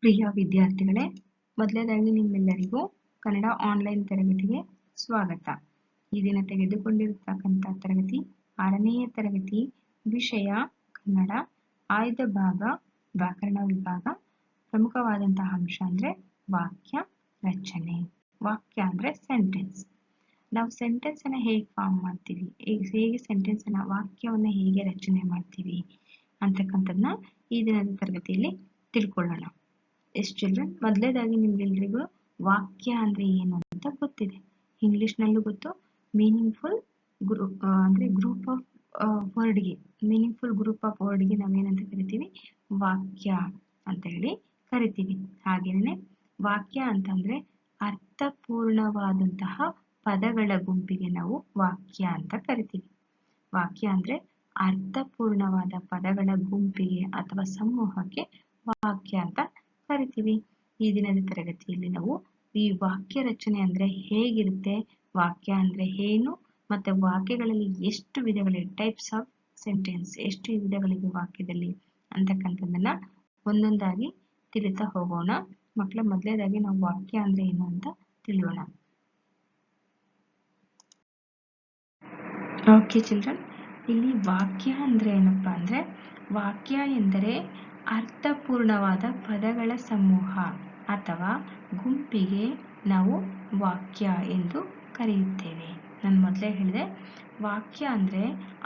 ಪ್ರಿಯ ವಿದ್ಯಾರ್ಥಿಗಳೇ, ಮೊದಲನೇದಾಗಿ ನಿಮ್ಮೆಲ್ಲರಿಗೂ ಕನ್ನಡ ಆನ್ಲೈನ್ ತರಗತಿಗೆ ಸ್ವಾಗತ. ಈ ದಿನ ತೆಗೆದುಕೊಂಡಿರತಕ್ಕಂಥ ತರಗತಿ, ಆರನೆಯ ತರಗತಿ, ವಿಷಯ ಕನ್ನಡ, ಆಯ್ದ ಭಾಗ, ವ್ಯಾಕರಣ ವಿಭಾಗ, ಪ್ರಮುಖವಾದಂತಹ ಅಂಶ ಅಂದ್ರೆ ವಾಕ್ಯ ರಚನೆ. ವಾಕ್ಯ ಅಂದ್ರೆ ಸೆಂಟೆನ್ಸ್ ನಾವು ಸೆಂಟೆನ್ಸ್ ಅನ್ನ ಹೇಗೆ ಫಾರ್ಮ್ ಮಾಡ್ತೀವಿ? ಹೇಗೆ- ಸೆಂಟೆನ್ಸ್ ಅನ್ನ, ವಾಕ್ಯವನ್ನ ಹೇಗೆ ರಚನೆ ಮಾಡ್ತೀವಿ ಅಂತಕ್ಕಂಥದ್ನ ಈ ದಿನದ ತರಗತಿಯಲ್ಲಿ ತಿಳ್ಕೊಳ್ಳೋಣ. ಎಸ್ ಚಿಲ್ಡ್ರನ್ ಮೊದಲೇದಾಗಿ ನಿಮ್ಗೆಲ್ರಿಗೂ ವಾಕ್ಯ ಅಂದ್ರೆ ಏನು ಅಂತ ಗೊತ್ತಿದೆ. ಇಂಗ್ಲಿಷ್ ನಲ್ಲೂ ಗೊತ್ತು ಮೀನಿಂಗ್ಫುಲ್ ಗ್ರೂಪ್ ಅಂದ್ರೆ ಗ್ರೂಪ್ ಆಫ್ ವರ್ಡ್ಗೆ ಮೀನಿಂಗ್ಫುಲ್ ಗ್ರೂಪ್ ಆಫ್ ವರ್ಡ್ಗೆ ನಾವೇನಂತ ಕರಿತೀವಿ? ವಾಕ್ಯ ಅಂತ ಹೇಳಿ ಕರಿತೀವಿ. ಹಾಗೇನೆ ವಾಕ್ಯ ಅಂತಂದ್ರೆ ಅರ್ಥಪೂರ್ಣವಾದಂತಹ ಪದಗಳ ಗುಂಪಿಗೆ ನಾವು ವಾಕ್ಯ ಅಂತ ಕರಿತೀವಿ. ವಾಕ್ಯ ಅಂದ್ರೆ ಅರ್ಥಪೂರ್ಣವಾದ ಪದಗಳ ಗುಂಪಿಗೆ ಅಥವಾ ಸಮೂಹಕ್ಕೆ ವಾಕ್ಯ ಅಂತ ಕರಿತೀವಿ ಈ ದಿನದ ತರಗತಿಯಲ್ಲಿ ನಾವು. ಈ ವಾಕ್ಯ ರಚನೆ ಅಂದ್ರೆ ಹೇಗಿರುತ್ತೆ? ವಾಕ್ಯ ಅಂದ್ರೆ ಏನು? ಮತ್ತೆ ವಾಕ್ಯಗಳಲ್ಲಿ ಎಷ್ಟು ವಿಧಗಳಿವೆ ಟೈಪ್ಸ್ ಆಫ್ ಸೆಂಟೆನ್ಸ್ ಎಷ್ಟು ವಿಧಗಳಿವೆ ವಾಕ್ಯದಲ್ಲಿ ಅಂತಕ್ಕಂಥದ್ದನ್ನ ಒಂದೊಂದಾಗಿ ತಿಳಿತಾ ಹೋಗೋಣ. ಮಕ್ಕಳ ಮೊದಲೇದಾಗಿ ನಾವು ವಾಕ್ಯ ಅಂದ್ರೆ ಏನು ಅಂತ ತಿಳಿಯೋಣ. ಓಕೆ ಚಿಲ್ಡ್ರನ್ ಇಲ್ಲಿ ವಾಕ್ಯ ಅಂದ್ರೆ ಏನಪ್ಪಾ ಅಂದ್ರೆ, ವಾಕ್ಯ ಎಂದರೆ ಅರ್ಥಪೂರ್ಣವಾದ ಪದಗಳ ಸಮೂಹ ಅಥವಾ ಗುಂಪಿಗೆ ನಾವು ವಾಕ್ಯ ಎಂದು ಕರೆಯುತ್ತೇವೆ. ನಾನು ಮೊದಲೇ ಹೇಳಿದೆ, ವಾಕ್ಯ ಅಂದ್ರೆ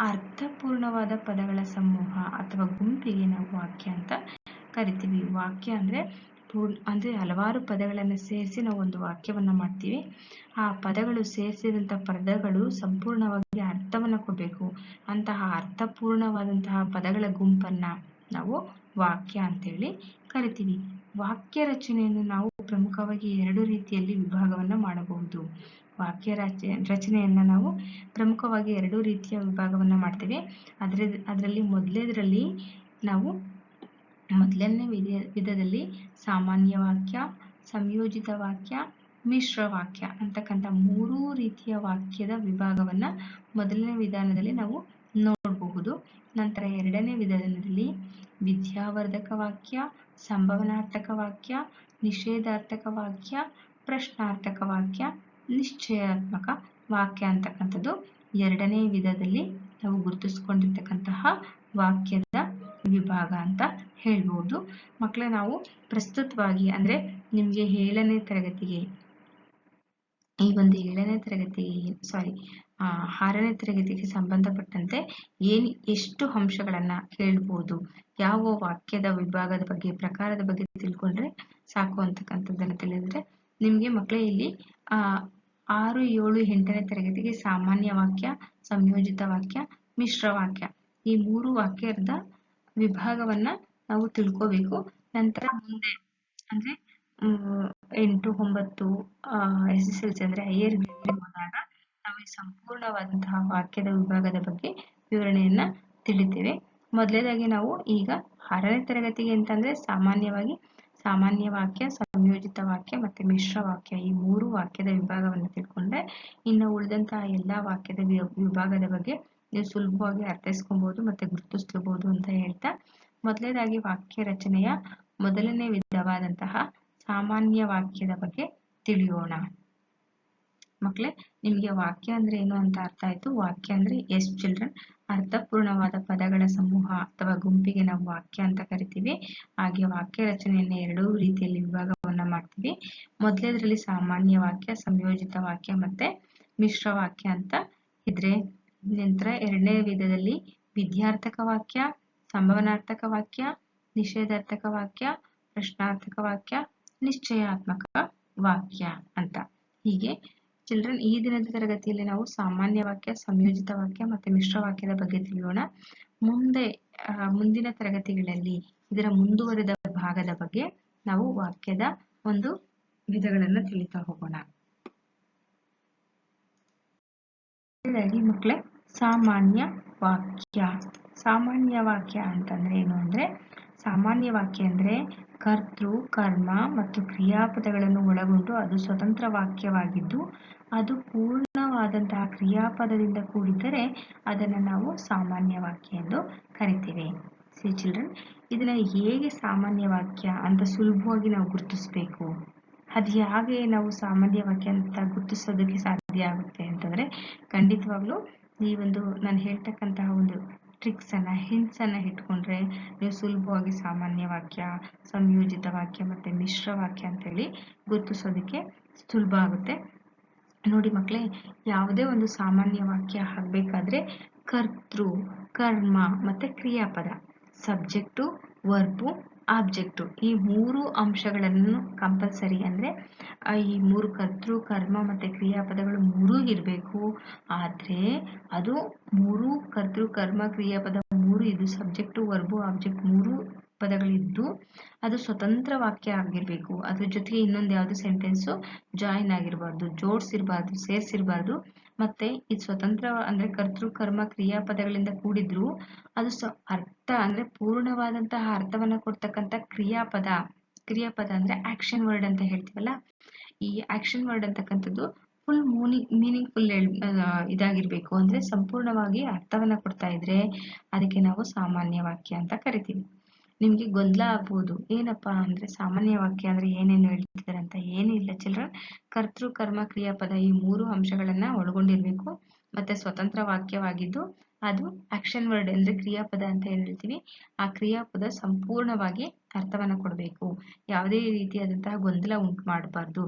ಅರ್ಥಪೂರ್ಣವಾದ ಪದಗಳ ಸಮೂಹ ಅಥವಾ ಗುಂಪಿಗೆ ನಾವು ವಾಕ್ಯ ಅಂತ ಕರಿತೀವಿ. ವಾಕ್ಯ ಅಂದ್ರೆ ಪೂರ್ಣ, ಅಂದ್ರೆ ಹಲವಾರು ಪದಗಳನ್ನು ಸೇರಿಸಿ ನಾವು ಒಂದು ವಾಕ್ಯವನ್ನ ಮಾಡ್ತೀವಿ. ಆ ಪದಗಳು ಸೇರಿಸಿದಂತ ಪದಗಳು ಸಂಪೂರ್ಣವಾಗಿ ಅರ್ಥವನ್ನ ಕೊಡಬೇಕು. ಅಂತಹ ಅರ್ಥಪೂರ್ಣವಾದಂತಹ ಪದಗಳ ಗುಂಪನ್ನ ನಾವು ವಾಕ್ಯ ಅಂತೇಳಿ ಕರಿತೀವಿ. ವಾಕ್ಯ ರಚನೆಯನ್ನು ನಾವು ಪ್ರಮುಖವಾಗಿ ಎರಡು ರೀತಿಯಲ್ಲಿ ವಿಭಾಗವನ್ನ ಮಾಡಬಹುದು. ವಾಕ್ಯ ರಚ, ರಚನೆಯನ್ನ ನಾವು ಪ್ರಮುಖವಾಗಿ ಎರಡು ರೀತಿಯ ವಿಭಾಗವನ್ನ ಮಾಡ್ತೇವೆ. ಅದರ ಅದರಲ್ಲಿ ಮೊದಲೇದರಲ್ಲಿ ನಾವು ಮೊದಲನೇ ವಿಧ, ವಿಧದಲ್ಲಿ ಸಾಮಾನ್ಯ ವಾಕ್ಯ, ಸಂಯೋಜಿತ ವಾಕ್ಯ, ಮಿಶ್ರ ವಾಕ್ಯ ಅಂತಕ್ಕಂಥ ಮೂರೂ ರೀತಿಯ ವಾಕ್ಯದ ವಿಭಾಗವನ್ನ ಮೊದಲನೇ ವಿಧಾನದಲ್ಲಿ ನಾವು ನೋಡಬಹುದು. ನಂತರ ಎರಡನೇ ವಿಧಾನದಲ್ಲಿ ವಿದ್ಯಾವರ್ಧಕ ವಾಕ್ಯ, ಸಂಭವನಾರ್ಥಕ ವಾಕ್ಯ, ನಿಷೇಧಾರ್ಥಕ ವಾಕ್ಯ, ಪ್ರಶ್ನಾರ್ಥಕ ವಾಕ್ಯ, ನಿಶ್ಚಯಾತ್ಮಕ ವಾಕ್ಯ ಅಂತಕ್ಕಂಥದ್ದು ಎರಡನೇ ವಿಧದಲ್ಲಿ ನಾವು ಗುರುತಿಸ್ಕೊಂಡಿರ್ತಕ್ಕಂತಹ ವಾಕ್ಯದ ವಿಭಾಗ ಅಂತ ಹೇಳ್ಬೋದು. ಮಕ್ಕಳೇ ನಾವು ಪ್ರಸ್ತುತವಾಗಿ ಅಂದ್ರೆ ನಿಮ್ಗೆ ಏಳನೇ ತರಗತಿಗೆ ಈ ಒಂದು ಏಳನೇ ತರಗತಿಗೆ ಸಾರಿ ಆರನೇ ತರಗತಿಗೆ ಸಂಬಂಧಪಟ್ಟಂತೆ ಏನ್ ಎಷ್ಟು ಅಂಶಗಳನ್ನ ಹೇಳ್ಬೋದು? ಯಾವ ವಾಕ್ಯದ ವಿಭಾಗದ ಬಗ್ಗೆ, ಪ್ರಕಾರದ ಬಗ್ಗೆ ತಿಳ್ಕೊಂಡ್ರೆ ಸಾಕು ಅಂತಕ್ಕಂಥದ್ದನ್ನ ತಿಳಿದ್ರೆ ನಿಮ್ಗೆ ಮಕ್ಕಳೇ ಇಲ್ಲಿ, ಆ, ಆರು, ಏಳು, ಎಂಟನೇ ತರಗತಿಗೆ ಸಾಮಾನ್ಯ ವಾಕ್ಯ, ಸಂಯೋಜಿತ ವಾಕ್ಯ, ಮಿಶ್ರ ವಾಕ್ಯ. ಈ ಮೂರು ವಾಕ್ಯದ ವಿಭಾಗವನ್ನ ನಾವು ತಿಳ್ಕೋಬೇಕು. ನಂತರ ಮುಂದೆ ಅಂದ್ರೆ ಎಂಟು, ಒಂಬತ್ತು ಎಸ್ ಎಸ್ ಎಲ್ ಸಿ ಅಂದ್ರೆ ಹೈಯರ್ ಹೋದಾಗ ಈ ಸಂಪೂರ್ಣವಾದಂತಹ ವಾಕ್ಯದ ವಿಭಾಗದ ಬಗ್ಗೆ ವಿವರಣೆಯನ್ನ ತಿಳಿತೇವೆ. ಮೊದಲನೇದಾಗಿ ನಾವು ಈಗ ಆರನೇ ತರಗತಿಗೆ ಅಂತಂದ್ರೆ ಸಾಮಾನ್ಯವಾಗಿ ಸಾಮಾನ್ಯ ವಾಕ್ಯ, ಸಂಯೋಜಿತ ವಾಕ್ಯ ಮತ್ತೆ ಮಿಶ್ರ ವಾಕ್ಯ ಈ ಮೂರು ವಾಕ್ಯದ ವಿಭಾಗವನ್ನು ತಿಳ್ಕೊಂಡ್ರೆ ಇನ್ನು ಉಳಿದಂತಹ ಎಲ್ಲಾ ವಾಕ್ಯದ ವಿಭಾಗದ ಬಗ್ಗೆ ನೀವು ಸುಲಭವಾಗಿ ಅರ್ಥೈಸ್ಕೊಬಹುದು ಮತ್ತೆ ಗುರುತಿಸ್ಕೋಬಹುದು ಅಂತ ಹೇಳ್ತಾ ಮೊದಲನೇದಾಗಿ ವಾಕ್ಯ ರಚನೆಯ ಮೊದಲನೇ ವಿಧವಾದಂತಹ ಸಾಮಾನ್ಯ ವಾಕ್ಯದ ಬಗ್ಗೆ ತಿಳಿಯೋಣ. ಮಕ್ಕಳೇ ನಿಮ್ಗೆ ವಾಕ್ಯ ಅಂದ್ರೆ ಏನು ಅಂತ ಅರ್ಥ ಆಯ್ತು? ವಾಕ್ಯ ಅಂದ್ರೆ ಎಸ್ ಚಿಲ್ಡ್ರನ್. ಅರ್ಥಪೂರ್ಣವಾದ ಪದಗಳ ಸಮೂಹ ಅಥವಾ ಗುಂಪಿಗೆ ನಾವು ವಾಕ್ಯ ಅಂತ ಕರಿತೀವಿ. ಹಾಗೆ ವಾಕ್ಯ ರಚನೆಯನ್ನ ಎರಡೂ ರೀತಿಯಲ್ಲಿ ವಿಭಾಗವನ್ನ ಮಾಡ್ತೀವಿ. ಮೊದಲೇದ್ರಲ್ಲಿ ಸಾಮಾನ್ಯ ವಾಕ್ಯ, ಸಂಯೋಜಿತ ವಾಕ್ಯ ಮತ್ತೆ ಮಿಶ್ರ ವಾಕ್ಯ ಅಂತ ಇದ್ರೆ, ನಂತರ ಎರಡನೇ ವಿಧದಲ್ಲಿ ವಿದ್ಯಾರ್ಥಕ ವಾಕ್ಯ, ಸಂಭವನಾರ್ಥಕ ವಾಕ್ಯ, ನಿಷೇಧಾರ್ಥಕ ವಾಕ್ಯ, ಪ್ರಶ್ನಾರ್ಥಕ ವಾಕ್ಯ, ನಿಶ್ಚಯಾತ್ಮಕ ವಾಕ್ಯ ಅಂತ. ಹೀಗೆ ಚಿಲ್ಡ್ರನ್ ಈ ದಿನದ ತರಗತಿಯಲ್ಲಿ ನಾವು ಸಾಮಾನ್ಯ ವಾಕ್ಯ, ಸಂಯೋಜಿತ ವಾಕ್ಯ ಮತ್ತೆ ಮಿಶ್ರ ವಾಕ್ಯದ ಬಗ್ಗೆ ತಿಳಿಯೋಣ. ಮುಂದೆ ಮುಂದಿನ ತರಗತಿಗಳಲ್ಲಿ ಇದರ ಮುಂದುವರೆದ ಭಾಗದ ಬಗ್ಗೆ ನಾವು ವಾಕ್ಯದ ಒಂದು ವಿಧಗಳನ್ನ ತಿಳಿತಾ ಹೋಗೋಣ. ಮಕ್ಕಳೇ ಸಾಮಾನ್ಯ ವಾಕ್ಯ. ಸಾಮಾನ್ಯ ವಾಕ್ಯ ಅಂತಂದ್ರೆ ಏನು ಅಂದ್ರೆ ಸಾಮಾನ್ಯ ವಾಕ್ಯ ಅಂದ್ರೆ ಕರ್ತೃ, ಕರ್ಮ ಮತ್ತು ಕ್ರಿಯಾಪದಗಳನ್ನು ಒಳಗೊಂಡು ಅದು ಸ್ವತಂತ್ರ ವಾಕ್ಯವಾಗಿದ್ದು, ಅದು ಪೂರ್ಣವಾದಂತಹ ಕ್ರಿಯಾಪದದಿಂದ ಕೂಡಿದ್ದರೆ ಅದನ್ನು ನಾವು ಸಾಮಾನ್ಯ ವಾಕ್ಯ ಎಂದು ಕರಿತೀವಿ. ಸಿ ಚಿಲ್ಡ್ರನ್ ಇದನ್ನ ಹೇಗೆ ಸಾಮಾನ್ಯ ವಾಕ್ಯ ಅಂತ ಸುಲಭವಾಗಿ ನಾವು ಗುರುತಿಸ್ಬೇಕು? ಅದು ಹೇಗೆ ನಾವು ಸಾಮಾನ್ಯ ವಾಕ್ಯ ಅಂತ ಗುರುತಿಸೋದಕ್ಕೆ ಸಾಧ್ಯ ಆಗುತ್ತೆ ಅಂತಂದ್ರೆ ಖಂಡಿತವಾಗ್ಲೂ ಈ ಒಂದು ನಾನು ಹೇಳ್ತಕ್ಕಂತಹ ಒಂದು ಟ್ರಿಕ್ಸನ್ನು ಹಿಂಟ್ಸನ್ನು ಇಟ್ಕೊಂಡ್ರೆ ನೀವು ಸುಲಭವಾಗಿ ಸಾಮಾನ್ಯ ವಾಕ್ಯ, ಸಂಯೋಜಿತ ವಾಕ್ಯ ಮತ್ತು ಮಿಶ್ರ ವಾಕ್ಯ ಅಂತೇಳಿ ಗುರುತಿಸೋದಕ್ಕೆ ಸುಲಭ ಆಗುತ್ತೆ. ನೋಡಿ ಮಕ್ಕಳೇ ಯಾವುದೇ ಒಂದು ಸಾಮಾನ್ಯ ವಾಕ್ಯ ಆಗಬೇಕಾದ್ರೆ ಕರ್ತೃ, ಕರ್ಮ ಮತ್ತು ಕ್ರಿಯಾಪದ ಸಬ್ಜೆಕ್ಟು ವರ್ಬು ಆಬ್ಜೆಕ್ಟು ಈ ಮೂರು ಅಂಶಗಳನ್ನು ಕಂಪಲ್ಸರಿ ಅಂದರೆ ಈ ಮೂರು ಕರ್ತೃ, ಕರ್ಮ ಮತ್ತು ಕ್ರಿಯಾಪದಗಳು ಮೂರೂ ಇರಬೇಕು. ಆದರೆ, ಅದು ಮೂರು ಕರ್ತೃ, ಕರ್ಮ, ಕ್ರಿಯಾಪದ ಮೂರು ಇದು ಸಬ್ಜೆಕ್ಟು ವರ್ಬು ಆಬ್ಜೆಕ್ಟ್ ಮೂರು ಪದಗಳಿದ್ದು, ಅದು ಸ್ವತಂತ್ರ ವಾಕ್ಯ ಆಗಿರಬೇಕು. ಅದ್ರ ಜೊತೆಗೆ ಇನ್ನೊಂದು ಯಾವುದು ಸೆಂಟೆನ್ಸು ಜಾಯಿನ್ ಆಗಿರಬಾರ್ದು. ಜೋಡಿಸಿರಬಾರ್ದು, ಸೇರಿಸಿರಬಾರ್ದು. ಮತ್ತೆ ಇದು ಸ್ವತಂತ್ರ ಅಂದ್ರೆ ಕರ್ತೃ, ಕರ್ಮ, ಕ್ರಿಯಾಪದಗಳಿಂದ ಕೂಡಿದ್ರು ಅದು ಸ, ಅರ್ಥ ಅಂದ್ರೆ ಪೂರ್ಣವಾದಂತಹ ಅರ್ಥವನ್ನ ಕೊಡ್ತಕ್ಕಂಥ ಕ್ರಿಯಾಪದ. ಕ್ರಿಯಾಪದ ಅಂದ್ರೆ ಆಕ್ಷನ್ ವರ್ಡ್ ಅಂತ ಹೇಳ್ತೀವಲ್ಲ? ಈ ಆಕ್ಷನ್ ವರ್ಡ್ ಅಂತಕ್ಕಂಥದ್ದು ಫುಲ್ ಮೀನಿಂಗ್ ಮೀನಿಂಗ್ ಫುಲ್ ಇದಾಗಿರ್ಬೇಕು. ಅಂದ್ರೆ ಸಂಪೂರ್ಣವಾಗಿ ಅರ್ಥವನ್ನ ಕೊಡ್ತಾ ಇದ್ರೆ ಅದಕ್ಕೆ ನಾವು ಸಾಮಾನ್ಯ ವಾಕ್ಯ ಅಂತ ಕರಿತೀವಿ. ನಿಮ್ಗೆ ಗೊಂದಲ ಆಗ್ಬೋದು. ಏನಪ್ಪಾ ಅಂದ್ರೆ ಸಾಮಾನ್ಯ ವಾಕ್ಯ ಅಂದ್ರೆ ಏನೇನು ಹೇಳ್ತಿದ್ದಾರೆ ಅಂತ ಏನಿಲ್ಲ. ಚಿಲ್ಡ್ರನ್ ಕರ್ತೃ ಕರ್ಮ ಕ್ರಿಯಾಪದ ಈ ಮೂರು ಅಂಶಗಳನ್ನ ಒಳಗೊಂಡಿರ್ಬೇಕು. ಮತ್ತೆ ಸ್ವತಂತ್ರ ವಾಕ್ಯವಾಗಿದ್ದು ಅದು ಆಕ್ಷನ್ ವರ್ಡ್ ಅಂದ್ರೆ ಕ್ರಿಯಾಪದ ಅಂತ ಹೇಳ್ತೀವಿ. ಆ ಕ್ರಿಯಾಪದ ಸಂಪೂರ್ಣವಾಗಿ ಅರ್ಥವನ್ನ ಕೊಡಬೇಕು. ಯಾವುದೇ ರೀತಿಯಾದಂತಹ ಗೊಂದಲ ಉಂಟು ಮಾಡಬಾರ್ದು.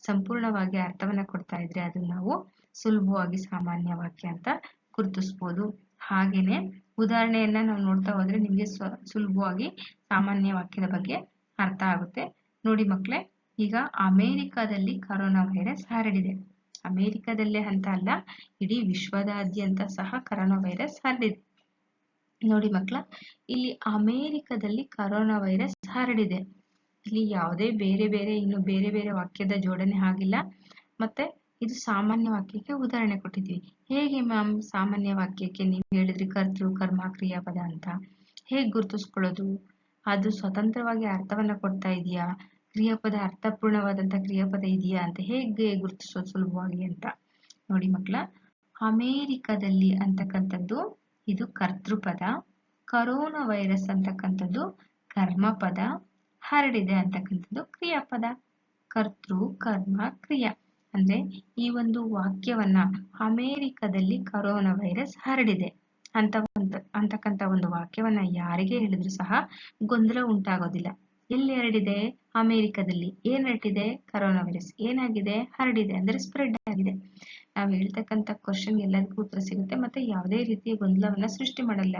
ಸಂಪೂರ್ಣವಾಗಿ ಅರ್ಥವನ್ನ ಕೊಡ್ತಾ ಇದ್ರೆ ಅದನ್ನ ನಾವು ಸುಲಭವಾಗಿ ಸಾಮಾನ್ಯ ವಾಕ್ಯ ಅಂತ ಗುರುತಿಸ್ಬೋದು. ಹಾಗೇನೆ ಉದಾಹರಣೆಯನ್ನ ನಾವು ನೋಡ್ತಾ ಹೋದ್ರೆ ನಿಮಗೆ ಸ್ವ, ಸುಲಭವಾಗಿ ಸಾಮಾನ್ಯ ವಾಕ್ಯದ ಬಗ್ಗೆ ಅರ್ಥ ಆಗುತ್ತೆ. ನೋಡಿ ಮಕ್ಳೆ, ಈಗ ಅಮೇರಿಕಾದಲ್ಲಿ ಕರೋನಾ ವೈರಸ್ ಹರಡಿದೆ. ಅಮೇರಿಕಾದಲ್ಲೇ ಅಂತ ಅಲ್ಲ, ಇಡೀ ವಿಶ್ವದಾದ್ಯಂತ ಸಹ ಕರೋನಾ ವೈರಸ್ ಹರಡಿದೆ. ನೋಡಿ ಮಕ್ಕಳ ಇಲ್ಲಿ ಅಮೇರಿಕಾದಲ್ಲಿ ಕರೋನಾ ವೈರಸ್ ಹರಡಿದೆ. ಇಲ್ಲಿ ಯಾವುದೇ ಬೇರೆ ಬೇರೆ, ಇನ್ನು ಬೇರೆ ಬೇರೆ ವಾಕ್ಯದ ಜೋಡಣೆ ಆಗಿಲ್ಲ. ಮತ್ತೆ ಇದು ಸಾಮಾನ್ಯ ವಾಕ್ಯಕ್ಕೆ ಉದಾಹರಣೆ ಕೊಟ್ಟಿದ್ವಿ ಹೇಗೆ ಮ್ಯಾಮ್ ಸಾಮಾನ್ಯ ವಾಕ್ಯಕ್ಕೆ ನೀವು ಹೇಳಿದ್ರಿ ಕರ್ತೃ, ಕರ್ಮ ಕ್ರಿಯಾಪದ ಅಂತ? ಹೇಗೆ ಗುರುತಿಸ್ಕೊಳ್ಳೋದು? ಅದು ಸ್ವತಂತ್ರವಾಗಿ ಅರ್ಥವನ್ನ ಕೊಡ್ತಾ ಇದೆಯಾ? ಕ್ರಿಯಾಪದ ಅರ್ಥಪೂರ್ಣವಾದಂತ ಕ್ರಿಯಾಪದ ಇದೆಯಾ ಅಂತ ಹೇಗೆ ಗುರುತಿಸೋದು ಸುಲಭವಾಗಿ ಅಂತ? ನೋಡಿ ಮಕ್ಕಳ, ಅಮೇರಿಕದಲ್ಲಿ ಅಂತಕ್ಕಂಥದ್ದು ಇದು ಕರ್ತೃಪದ, ಕರೋನಾ ವೈರಸ್ ಅಂತಕ್ಕಂಥದ್ದು ಕರ್ಮಪದ, ಹರಡಿದೆ ಅಂತಕ್ಕಂಥದ್ದು ಕ್ರಿಯಾಪದ. ಕರ್ತೃ, ಕರ್ಮ, ಕ್ರಿಯಾ. ಅಂದ್ರೆ ಈ ಒಂದು ವಾಕ್ಯವನ್ನ ಅಮೇರಿಕದಲ್ಲಿ ಕರೋನಾ ವೈರಸ್ ಹರಡಿದೆ. ಅಂತ ಒಂದು, ಅಂತಕ್ಕಂಥ ಒಂದು ವಾಕ್ಯವನ್ನ ಯಾರಿಗೆ ಹೇಳಿದ್ರು ಸಹ ಗೊಂದಲ ಉಂಟಾಗೋದಿಲ್ಲ. ಎಲ್ಲಿ ಹರಡಿದೆ? ಅಮೇರಿಕದಲ್ಲಿ. ಏನ್ ಹರಟಿದೆ? ಕರೋನಾ ವೈರಸ್ ಏನಾಗಿದೆ? ಹರಡಿದೆ. ಅಂದ್ರೆ ಸ್ಪ್ರೆಡ್ ಆಗಿದೆ. ನಾವು ಹೇಳ್ತಕ್ಕಂಥ ಕ್ವಶನ್ ಎಲ್ಲದಕ್ಕೂ ಉತ್ತರ ಸಿಗುತ್ತೆ. ಮತ್ತೆ ಯಾವುದೇ ರೀತಿಯ ಗೊಂದಲವನ್ನ ಸೃಷ್ಟಿ ಮಾಡಲ್ಲ.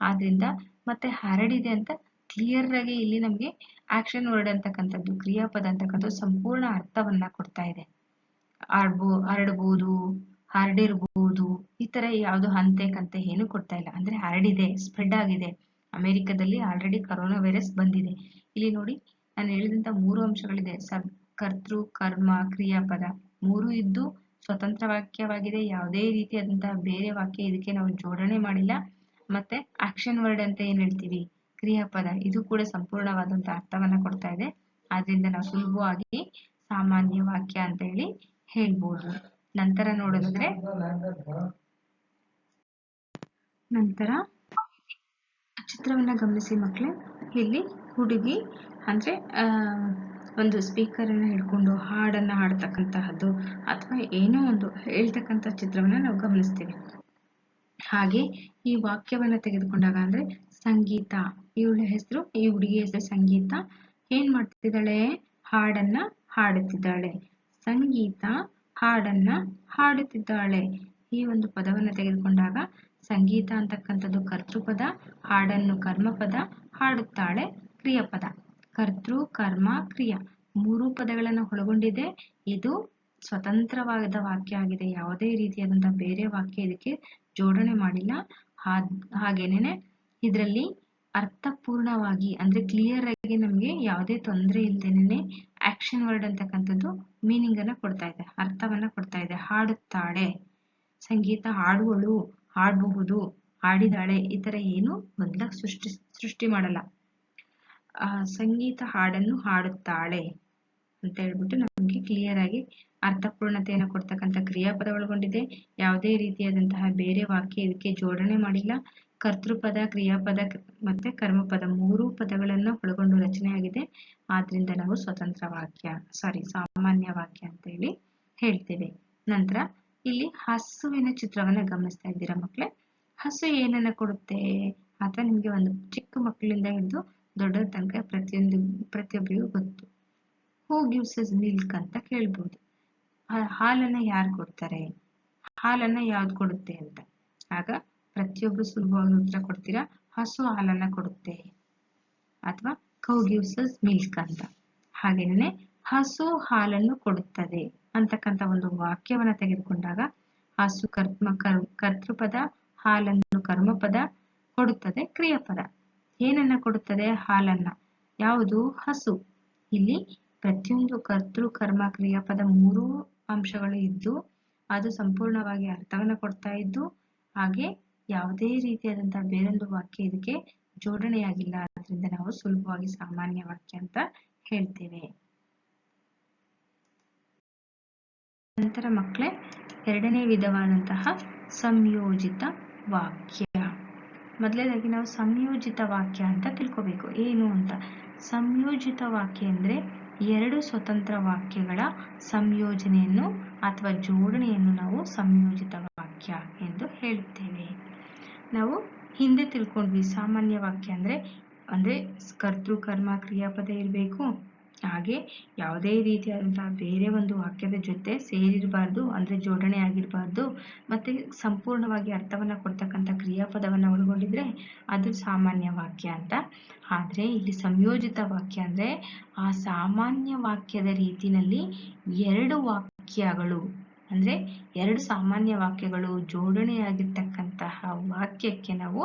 ಆದ್ರಿಂದ ಮತ್ತೆ ಹರಡಿದೆ ಅಂತ ಕ್ಲಿಯರ್ ಆಗಿ ಇಲ್ಲಿ ನಮ್ಗೆ ಆಕ್ಷನ್ ವರ್ಡ್ ಅಂತಕ್ಕಂಥದ್ದು, ಕ್ರಿಯಾಪದ ಅಂತಕ್ಕಂಥದ್ದು ಸಂಪೂರ್ಣ ಅರ್ಥವನ್ನ ಕೊಡ್ತಾ ಇದೆ. ಆಡ್ಬೋ ಹರಡ್ಬೋದು ಹರಡಿರ್ಬೋದು, ಈ ತರ ಯಾವುದು ಹಂತೆ ಕಂತೆ ಏನು ಕೊಡ್ತಾ ಇಲ್ಲ. ಅಂದ್ರೆ ಹರಡಿದೆ, ಸ್ಪ್ರೆಡ್ ಆಗಿದೆ. ಅಮೆರಿಕದಲ್ಲಿ ಆಲ್ರೆಡಿ ಕರೋನಾ ವೈರಸ್ ಬಂದಿದೆ. ಇಲ್ಲಿ ನೋಡಿ, ನಾನು ಹೇಳಿದಂತ ಮೂರು ಅಂಶಗಳಿದೆ. ಸಬ್, ಕರ್ತೃ, ಕರ್ಮ, ಕ್ರಿಯಾಪದ. ಮೂರು ಇದ್ದು ಸ್ವತಂತ್ರ ವಾಕ್ಯವಾಗಿದೆ. ಯಾವುದೇ ರೀತಿಯಾದಂತಹ ಬೇರೆ ವಾಕ್ಯ ಇದಕ್ಕೆ ನಾವು ಜೋಡಣೆ ಮಾಡಿಲ್ಲ. ಮತ್ತೆ ಆಕ್ಷನ್ ವರ್ಡ್ ಅಂತ ಏನ್ ಹೇಳ್ತೀವಿ? ಕ್ರಿಯಾಪದ. ಇದು ಕೂಡ ಸಂಪೂರ್ಣವಾದಂತಹ ಅರ್ಥವನ್ನ ಕೊಡ್ತಾ ಇದೆ. ಆದ್ರಿಂದ ನಾವು ಸುಲಭವಾಗಿ ಸಾಮಾನ್ಯ ವಾಕ್ಯ ಅಂತ ಹೇಳಿ ಹೇಳ್ಬೋದು. ನಂತರ ನೋಡಿದ್ರೆ ನಂತರ ಚಿತ್ರವನ್ನ ಗಮನಿಸಿ ಮಕ್ಕಳೇ ಇಲ್ಲಿ ಹುಡುಗಿ ಅಂದ್ರೆ ಒಂದು ಸ್ಪೀಕರ್ ಅನ್ನ ಹಿಡ್ಕೊಂಡು ಹಾಡನ್ನ ಹಾಡ್ತಕ್ಕಂತಹದ್ದು ಅಥವಾ ಏನೋ ಒಂದು ಹೇಳ್ತಕ್ಕಂತ ಚಿತ್ರವನ್ನ ನಾವು ಗಮನಿಸ್ತೀವಿ. ಹಾಗೆ ಈ ವಾಕ್ಯವನ್ನ ತೆಗೆದುಕೊಂಡಾಗ ಅಂದ್ರೆ ಸಂಗೀತ. ಇವಳ ಹೆಸರು, ಈ ಹುಡುಗಿ ಹೆಸರು ಸಂಗೀತ. ಏನ್ ಮಾಡ್ತಿದ್ದಾಳೆ? ಹಾಡನ್ನ ಹಾಡುತ್ತಿದ್ದಾಳೆ. ಸಂಗೀತ ಹಾಡನ್ನ ಹಾಡುತ್ತಿದ್ದಾಳೆ. ಈ ಒಂದು ಪದವನ್ನು ತೆಗೆದುಕೊಂಡಾಗ ಸಂಗೀತ ಅಂತಕ್ಕಂಥದ್ದು ಕರ್ತೃಪದ, ಹಾಡನ್ನು ಕರ್ಮಪದ, ಹಾಡುತ್ತಾಳೆ ಕ್ರಿಯಾಪದ. ಕರ್ತೃ, ಕರ್ಮ, ಕ್ರಿಯ ಮೂರು ಪದಗಳನ್ನು ಒಳಗೊಂಡಿದೆ. ಇದು ಸ್ವತಂತ್ರವಾದ ವಾಕ್ಯ ಆಗಿದೆ. ಯಾವುದೇ ರೀತಿಯಾದಂತಹ ಬೇರೆ ವಾಕ್ಯ ಇದಕ್ಕೆ ಜೋಡಣೆ ಮಾಡಿಲ್ಲ. ಹಾಗೇನೇನೆ? ಇದರಲ್ಲಿ ಅರ್ಥಪೂರ್ಣವಾಗಿ ಅಂದ್ರೆ ಕ್ಲಿಯರ್ ಆಗಿ ನಮ್ಗೆ ಯಾವುದೇ ತೊಂದರೆ ಇಲ್ದೇನೆ ಆಕ್ಷನ್ ವರ್ಡ್ ಅಂತಕ್ಕಂಥದ್ದು ಮೀನಿಂಗ್ ಅನ್ನ ಕೊಡ್ತಾ ಇದೆ, ಅರ್ಥವನ್ನ ಕೊಡ್ತಾ ಇದೆ. ಹಾಡುತ್ತಾಳೆ, ಸಂಗೀತ ಹಾಡುವಳು, ಹಾಡಬಹುದು, ಹಾಡಿದಾಳೆ, ಈ ತರ ಏನು ಮೊದಲ ಸೃಷ್ಟಿ ಸೃಷ್ಟಿ ಮಾಡಲ್ಲ. ಆ, ಸಂಗೀತ ಹಾಡನ್ನು ಹಾಡುತ್ತಾಳೆ ಅಂತ ಹೇಳ್ಬಿಟ್ಟು ನಮ್ಗೆ ಕ್ಲಿಯರ್ ಆಗಿ ಅರ್ಥಪೂರ್ಣತೆಯನ್ನು ಕೊಡ್ತಕ್ಕಂಥ ಕ್ರಿಯಾಪದ ಒಳಗೊಂಡಿದೆ. ಯಾವುದೇ ರೀತಿಯಾದಂತಹ ಬೇರೆ ವಾಕ್ಯ ಇದಕ್ಕೆ ಜೋಡಣೆ ಮಾಡಿಲ್ಲ. ಕರ್ತೃಪದ, ಕ್ರಿಯಾಪದ ಮತ್ತು ಕರ್ಮಪದ ಮೂರೂ ಪದಗಳನ್ನು ಒಳಗೊಂಡು ರಚನೆಯಾಗಿದೆ. ಆದ್ದರಿಂದ ನಾವು ಸ್ವತಂತ್ರ ವಾಕ್ಯ ಸಾರಿ ಸಾಮಾನ್ಯ ವಾಕ್ಯ ಅಂತ ಹೇಳಿ ಹೇಳ್ತೇವೆ. ನಂತರ ಇಲ್ಲಿ ಹಸುವಿನ ಚಿತ್ರವನ್ನು ಗಮನಿಸ್ತಾ ಇದ್ದೀರಾ ಮಕ್ಕಳೇ ಹಸು ಏನನ್ನ ಕೊಡುತ್ತೆ? ಆತ ನಿಮಗೆ ಒಂದು ಚಿಕ್ಕ ಮಕ್ಕಳಿಂದ ಹಿಡಿದು ದೊಡ್ಡ ತನಕ ಪ್ರತಿಯೊಂದು, ಪ್ರತಿಯೊಬ್ಬರಿಗೂ ಗೊತ್ತು. ಹೂ ಗಿವ್ಸ್ ಮಿಲ್ಕ್ ಅಂತ ಕೇಳ್ಬೋದು. ಹಾಲನ್ನ ಯಾರು ಕೊಡ್ತಾರೆ? ಹಾಲನ್ನ ಯಾವ್ದು ಕೊಡುತ್ತೆ ಅಂತ. ಆಗ ಪ್ರತಿಯೊಬ್ರು ಸುಲಭವಾಗಿ ಉತ್ತರ ಕೊಡ್ತೀರಾ? ಹಸು ಹಾಲನ್ನ ಕೊಡುತ್ತೆ. ಅಥವಾ ಕೌ ಗಿವ್ಸ್ ಮಿಲ್ಕ್ ಅಂತ. ಹಾಗೇನೆ ಹಸು ಹಾಲನ್ನು ಕೊಡುತ್ತದೆ ಅಂತಕ್ಕಂಥ ಒಂದು ವಾಕ್ಯವನ್ನ ತೆಗೆದುಕೊಂಡಾಗ ಹಸು ಕರ್ಮ ಕರ್, ಕರ್ತೃಪದ, ಹಾಲನ್ನು ಕರ್ಮಪದ, ಕೊಡುತ್ತದೆ ಕ್ರಿಯಪದ. ಏನನ್ನ ಕೊಡುತ್ತದೆ? ಹಾಲನ್ನ. ಯಾವುದು? ಹಸು. ಇಲ್ಲಿ ಪ್ರತಿಯೊಂದು ಕರ್ತೃ, ಕರ್ಮ, ಕ್ರಿಯಾಪದ ಮೂರೂ ಅಂಶಗಳು ಇದ್ದು ಅದು ಸಂಪೂರ್ಣವಾಗಿ ಅರ್ಥವನ್ನ ಕೊಡ್ತಾ ಇದ್ದು ಹಾಗೆ ಯಾವುದೇ ರೀತಿಯಾದಂತಹ ಬೇರೊಂದು ವಾಕ್ಯ ಇದಕ್ಕೆ ಜೋಡಣೆಯಾಗಿಲ್ಲ. ಅದರಿಂದ ನಾವು ಸುಲಭವಾಗಿ ಸಾಮಾನ್ಯ ವಾಕ್ಯ ಅಂತ ಹೇಳ್ತೇವೆ. ನಂತರ ಮಕ್ಕಳೇ, ಎರಡನೇ ವಿಧವಾದಂತಹ ಸಂಯೋಜಿತ ವಾಕ್ಯ. ಮೊದಲನೇದಾಗಿ ನಾವು ಸಂಯೋಜಿತ ವಾಕ್ಯ ಅಂತ ತಿಳ್ಕೋಬೇಕು. ಏನು ಅಂತ? ಸಂಯೋಜಿತ ವಾಕ್ಯ ಅಂದ್ರೆ ಎರಡು ಸ್ವತಂತ್ರ ವಾಕ್ಯಗಳ ಸಂಯೋಜನೆಯನ್ನು ಅಥವಾ ಜೋಡಣೆಯನ್ನು ನಾವು ಸಂಯೋಜಿತ ವಾಕ್ಯ ಎಂದು ಹೇಳುತ್ತೇವೆ. ನಾವು ಹಿಂದೆ ತಿಳ್ಕೊಂಡ್ವಿ. ಸಾಮಾನ್ಯ ವಾಕ್ಯ ಅಂದ್ರೆ ಅಂದ್ರೆ ಕರ್ತೃ, ಕರ್ಮ, ಕ್ರಿಯಾಪದ ಇರಬೇಕು. ಹಾಗೆ ಯಾವುದೇ ರೀತಿಯಾದಂತಹ ಬೇರೆ ಒಂದು ವಾಕ್ಯದ ಜೊತೆ ಸೇರಿರಬಾರ್ದು, ಅಂದ್ರೆ ಜೋಡಣೆ ಆಗಿರಬಾರ್ದು. ಮತ್ತೆ ಸಂಪೂರ್ಣವಾಗಿ ಅರ್ಥವನ್ನ ಕೊಡ್ತಕ್ಕಂಥ ಕ್ರಿಯಾಪದವನ್ನ ಒಳಗೊಂಡಿದ್ರೆ ಅದು ಸಾಮಾನ್ಯ ವಾಕ್ಯ ಅಂತ. ಆದರೆ ಇಲ್ಲಿ ಸಂಯೋಜಿತ ವಾಕ್ಯ ಅಂದ್ರೆ, ಆ ಸಾಮಾನ್ಯ ವಾಕ್ಯದ ರೀತಿನಲ್ಲಿ ಎರಡು ವಾಕ್ಯಗಳು ಅಂದ್ರೆ ಎರಡು ಸಾಮಾನ್ಯ ವಾಕ್ಯಗಳು ಜೋಡಣೆಯಾಗಿರ್ತಕ್ಕಂತಹ ವಾಕ್ಯಕ್ಕೆ ನಾವು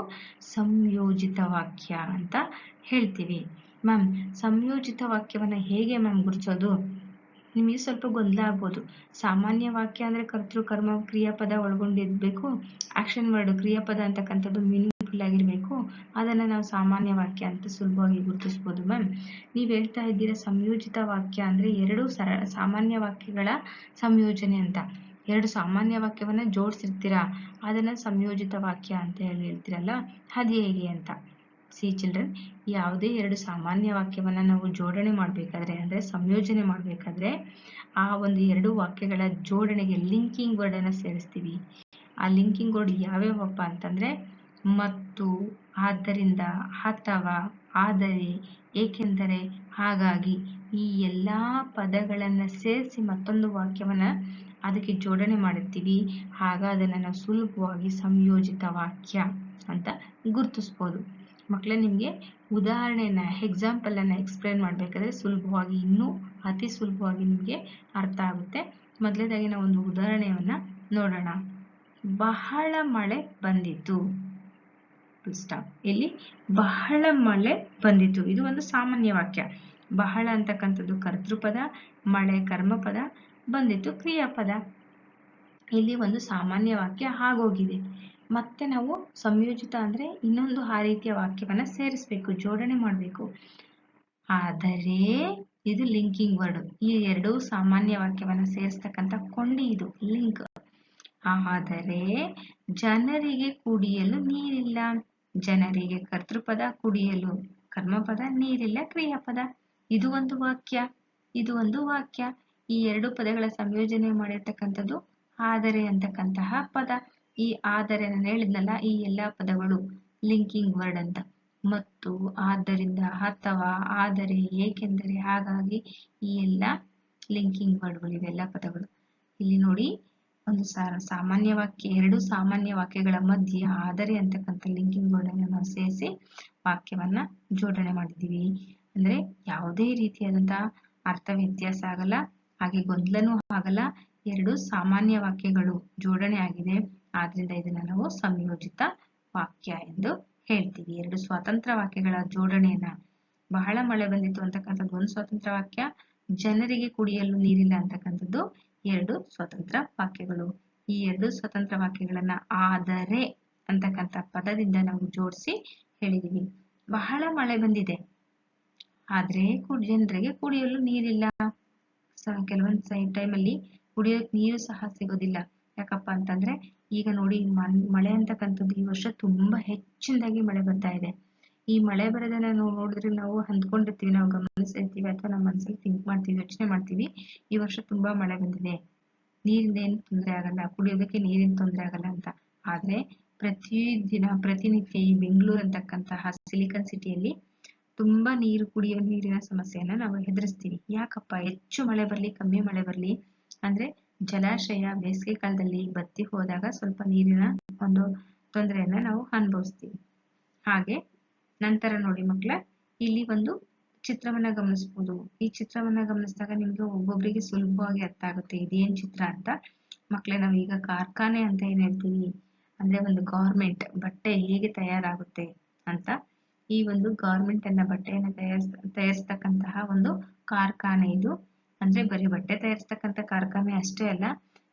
ಸಂಯೋಜಿತ ವಾಕ್ಯ ಅಂತ ಹೇಳ್ತೀವಿ. ಮ್ಯಾಮ್, ಸಂಯೋಜಿತ ವಾಕ್ಯವನ್ನ ಹೇಗೆ ಮ್ಯಾಮ್ ಗುರುತಿಸೋದು? ನಿಮಗೆ ಸ್ವಲ್ಪ ಗೊಂದಲ ಆಗ್ಬೋದು ಸಾಮಾನ್ಯ ವಾಕ್ಯ ಅಂದ್ರೆ ಕರ್ತೃ, ಕರ್ಮ, ಕ್ರಿಯಾಪದ ಒಳಗೊಂಡಿರ್ಬೇಕು. ಆಕ್ಷನ್ ವರ್ಡ್, ಕ್ರಿಯಾಪದ ಅಂತಕ್ಕಂಥದ್ದು ಮೀನಿಂಗ್ಫುಲ್ ಆಗಿರ್ಬೇಕು ಅದನ್ನ ನಾವು ಸಾಮಾನ್ಯ ವಾಕ್ಯ ಅಂತ ಸುಲಭವಾಗಿ ಗುರುತಿಸ್ಬೋದು ಮ್ಯಾಮ್. ನೀವ್ ಹೇಳ್ತಾ ಇದ್ದೀರಾ ಸಂಯೋಜಿತ ವಾಕ್ಯ ಅಂದ್ರೆ ಎರಡು ಸರ, ಸಾಮಾನ್ಯ ವಾಕ್ಯಗಳ ಸಂಯೋಜನೆ ಅಂತ. ಎರಡು ಸಾಮಾನ್ಯ ವಾಕ್ಯವನ್ನ ಜೋಡಿಸಿರ್ತೀರಾ? ಅದನ್ನ ಸಂಯೋಜಿತ ವಾಕ್ಯ ಅಂತ ಹೇಳಿ ಹೇಳ್ತೀರಲ್ಲ, ಅದು ಹೇಗೆ ಅಂತ. ಸಿ ಚಿಲ್ಡ್ರನ್ ಯಾವುದೇ ಎರಡು ಸಾಮಾನ್ಯ ವಾಕ್ಯವನ್ನ ನಾವು ಜೋಡಣೆ ಮಾಡ್ಬೇಕಾದ್ರೆ ಅಂದ್ರೆ, ಸಂಯೋಜನೆ ಮಾಡ್ಬೇಕಾದ್ರೆ ಆ ಒಂದು ಎರಡು ವಾಕ್ಯಗಳ ಜೋಡಣೆಗೆ ಲಿಂಕಿಂಗ್ ವರ್ಡ್ ಅನ್ನ ಸೇರಿಸ್ತೀವಿ. ಆ ಲಿಂಕಿಂಗ್ ವರ್ಡ್ ಯಾವ್ಯಾವಪ್ಪ ಅಂತಂದ್ರೆ ಮತ್ತು ಆದ್ದರಿಂದ ಅಥವಾ ಆದರೆ ಏಕೆಂದರೆ ಹಾಗಾಗಿ ಈ ಎಲ್ಲ ಪದಗಳನ್ನು ಸೇರಿಸಿ ಮತ್ತೊಂದು ವಾಕ್ಯವನ್ನ ಅದಕ್ಕೆ ಜೋಡಣೆ ಮಾಡುತ್ತೀವಿ. ಆಗ ಅದನ್ನು ನಾವು ಸುಲಭವಾಗಿ ಸಂಯೋಜಿತ ವಾಕ್ಯ ಅಂತ ಗುರುತಿಸ್ಬೋದು. ಮಕ್ಕಳೇ ನಿಮಗೆ ಉದಾಹರಣೆಯನ್ನ ಎಕ್ಸಾಂಪಲನ್ನು ಎಕ್ಸ್ಪ್ಲೇನ್ ಮಾಡಬೇಕಾದ್ರೆ ಸುಲಭವಾಗಿ ಇನ್ನೂ ಅತಿ ಸುಲಭವಾಗಿ ನಿಮಗೆ ಅರ್ಥ ಆಗುತ್ತೆ. ಮೊದಲನೇದಾಗಿ ನಾವು ಒಂದು ಉದಾಹರಣೆಯನ್ನ ನೋಡೋಣ. ಬಹಳ ಮಳೆ ಬಂದಿತು ಸ್ಟಾಪ್ ಇಲ್ಲಿ ಬಹಳ ಮಳೆ ಬಂದಿತು ಇದು ಒಂದು ಸಾಮಾನ್ಯ ವಾಕ್ಯ. ಬಹಳ ಅಂತಕ್ಕಂಥದ್ದು ಕರ್ತೃಪದ, ಮಳೆ ಕರ್ಮಪದ, ಬಂದಿತ್ತು ಕ್ರಿಯಾಪದ. ಇಲ್ಲಿ ಒಂದು ಸಾಮಾನ್ಯ ವಾಕ್ಯ ಆಗೋಗಿದೆ. ಮತ್ತೆ ನಾವು ಸಂಯೋಜಿತ ಅಂದ್ರೆ ಇನ್ನೊಂದು ಆ ರೀತಿಯ ವಾಕ್ಯವನ್ನ ಸೇರಿಸ್ಬೇಕು, ಜೋಡಣೆ ಮಾಡಬೇಕು. ಆದರೆ ಇದು ಲಿಂಕಿಂಗ್ ವರ್ಡ್. ಈ ಎರಡು ಸಾಮಾನ್ಯ ವಾಕ್ಯವನ್ನ ಸೇರಿಸ್ತಕ್ಕಂತ ಕೊಂಡಿ ಇದು, ಲಿಂಕ್. ಆದರೆ ಜನರಿಗೆ ಕುಡಿಯಲು ನೀರಿಲ್ಲ. ಜನರಿಗೆ ಕರ್ತೃಪದ, ಕುಡಿಯಲು ಕರ್ಮಪದ, ನೀರಿಲ್ಲ, ಕ್ರಿಯಾಪದ. ಇದು ಒಂದು ವಾಕ್ಯ, ಇದು ಒಂದು ವಾಕ್ಯ. ಈ ಎರಡು ಪದಗಳ ಸಂಯೋಜನೆ ಮಾಡಿರ್ತಕ್ಕಂಥದ್ದು ಆದರೆ ಅಂತಕ್ಕಂತಹ ಪದ. ಈ ಆದರೆ ನಾನು ಹೇಳಿದ್ನಲ್ಲ, ಈ ಎಲ್ಲಾ ಪದಗಳು ಲಿಂಕಿಂಗ್ ವರ್ಡ್ ಅಂತ. ಮತ್ತು ಆದ್ದರಿಂದ ಅಥವಾ ಆದರೆ ಏಕೆಂದರೆ ಹಾಗಾಗಿ ಈ ಎಲ್ಲ ಲಿಂಕಿಂಗ್ ವರ್ಡ್ಗಳು ಇವೆಲ್ಲ ಪದಗಳು. ಇಲ್ಲಿ ನೋಡಿ ಒಂದು ಸಾಮಾನ್ಯ ವಾಕ್ಯ ಎರಡು ಸಾಮಾನ್ಯ ವಾಕ್ಯಗಳ ಮಧ್ಯೆ ಆದರೆ ಅಂತಕ್ಕಂಥ ಲಿಂಕಿಂಗ್ ವರ್ಡ್ ಅನ್ನು ನಾವು ಸೇರಿಸಿ ವಾಕ್ಯವನ್ನ ಜೋಡಣೆ ಮಾಡಿದ್ದೀವಿ. ಅಂದ್ರೆ ಯಾವುದೇ ರೀತಿಯಾದಂತಹ ಅರ್ಥ ವ್ಯತ್ಯಾಸ ಆಗಲ್ಲ, ಹಾಗೆ ಗೊಂದಲನೂ ಆಗಲ್ಲ. ಎರಡು ಸಾಮಾನ್ಯ ವಾಕ್ಯಗಳು ಜೋಡಣೆ ಆಗಿದೆ. ಆದ್ರಿಂದ ಇದನ್ನ ನಾವು ಸಂಯೋಜಿತ ವಾಕ್ಯ ಎಂದು ಹೇಳ್ತೀವಿ. ಎರಡು ಸ್ವತಂತ್ರ ವಾಕ್ಯಗಳ ಜೋಡಣೆಯನ್ನ. ಬಹಳ ಮಳೆ ಬಂದಿತ್ತು ಅಂತಕ್ಕಂಥದ್ದು ಒಂದು ಸ್ವತಂತ್ರ ವಾಕ್ಯ. ಜನರಿಗೆ ಕುಡಿಯಲು ನೀರಿಲ್ಲ ಅಂತಕ್ಕಂಥದ್ದು ಎರಡು ಸ್ವತಂತ್ರ ವಾಕ್ಯಗಳು. ಈ ಎರಡು ಸ್ವತಂತ್ರ ವಾಕ್ಯಗಳನ್ನ ಆದರೆ ಅಂತಕ್ಕಂಥ ಪದದಿಂದ ನಾವು ಜೋಡಿಸಿ ಹೇಳಿದೀವಿ. ಬಹಳ ಮಳೆ ಬಂದಿದೆ. ಆದ್ರೆ ಜನರಿಗೆ ಕುಡಿಯಲು ನೀರಿಲ್ಲ. ಕೆಲವೊಂದ್ ಟೈಮಲ್ಲಿ ಕುಡಿಯೋಕ್ ನೀರು ಸಹ ಸಿಗೋದಿಲ್ಲ. ಯಾಕಪ್ಪ ಅಂತಂದ್ರೆ ಈಗ ನೋಡಿ ಮಳೆ ಅಂತಕ್ಕಂಥದ್ದು ಈ ವರ್ಷ ತುಂಬಾ ಹೆಚ್ಚಿನದಾಗಿ ಮಳೆ ಬರ್ತಾ ಇದೆ. ಈ ಮಳೆ ಬರೋದನ್ನ ನಾವು ನೋಡಿದ್ರೆ ನಾವು ಅಂದ್ಕೊಂಡಿರ್ತೀವಿ ನಾವು ಗಮನಿಸಿರ್ತೀವಿ ಅಥವಾ ನಮ್ಮ ಮನಸ್ಸಲ್ಲಿ ಥಿಂಕ್ ಮಾಡ್ತೀವಿ, ಯೋಚನೆ ಮಾಡ್ತೀವಿ, ಈ ವರ್ಷ ತುಂಬಾ ಮಳೆ ಬಂದಿದೆ. ನೀರಿಂದ ಏನು ತೊಂದರೆ ಆಗಲ್ಲ, ಕುಡಿಯೋದಕ್ಕೆ ನೀರಿನ ತೊಂದರೆ ಆಗಲ್ಲ ಅಂತ. ಆದ್ರೆ ಪ್ರತಿ ದಿನ, ಪ್ರತಿನಿತ್ಯ ಈ ಬೆಂಗಳೂರು ಅಂತಕ್ಕಂತಹ ಸಿಲಿಕಾನ್ ಸಿಟಿಯಲ್ಲಿ ತುಂಬಾ ನೀರು ಕುಡಿಯೋ ನೀರಿನ ಸಮಸ್ಯೆಯನ್ನ ನಾವು ಎದುರಿಸ್ತೀವಿ. ಯಾಕಪ್ಪ? ಹೆಚ್ಚು ಮಳೆ ಬರಲಿ, ಕಮ್ಮಿ ಮಳೆ ಬರಲಿ ಅಂದ್ರೆ ಜಲಾಶಯ ಬೇಸಿಗೆ ಕಾಲದಲ್ಲಿ ಬತ್ತಿ ಹೋದಾಗ ಸ್ವಲ್ಪ ನೀರಿನ ಒಂದು ತೊಂದರೆಯನ್ನ ನಾವು ಅನುಭವಿಸ್ತೀವಿ. ಹಾಗೆ ನಂತರ ನೋಡಿ ಮಕ್ಕಳ ಇಲ್ಲಿ ಒಂದು ಚಿತ್ರವನ್ನ ಗಮನಿಸಬಹುದು ಈ ಚಿತ್ರವನ್ನ ಗಮನಿಸಿದಾಗ ನಿಮ್ಗೆ ಒಬ್ಬೊಬ್ಬರಿಗೆ ಸುಲಭವಾಗಿ ಅರ್ಥ ಆಗುತ್ತೆ. ಇದೇನ್ ಚಿತ್ರ ಅಂತ. ಮಕ್ಕಳೇ ನಾವು ಈಗ ಕಾರ್ಖಾನೆ ಅಂತ ಏನ್ ಹೇಳ್ತೀವಿ? ಅಂದ್ರೆ ಒಂದು ಗೌರ್ಮೆಂಟ್, ಬಟ್ಟೆ ಹೇಗೆ ತಯಾರಾಗುತ್ತೆ ಅಂತ. ಈ ಒಂದು ಗಾರ್ಮೆಂಟ್ ಅನ್ನ, ಬಟ್ಟೆಯನ್ನ ತಯಾರಿಸ್, ತಯಾರಿಸ್ತಕ್ಕಂತಹ ಒಂದು ಕಾರ್ಖಾನೆ ಇದು. ಅಂದ್ರೆ ಬರೀ ಬಟ್ಟೆ ತಯಾರಿಸ್ತಕ್ಕಂಥ ಕಾರ್ಖಾನೆ ಅಷ್ಟೇ ಅಲ್ಲ,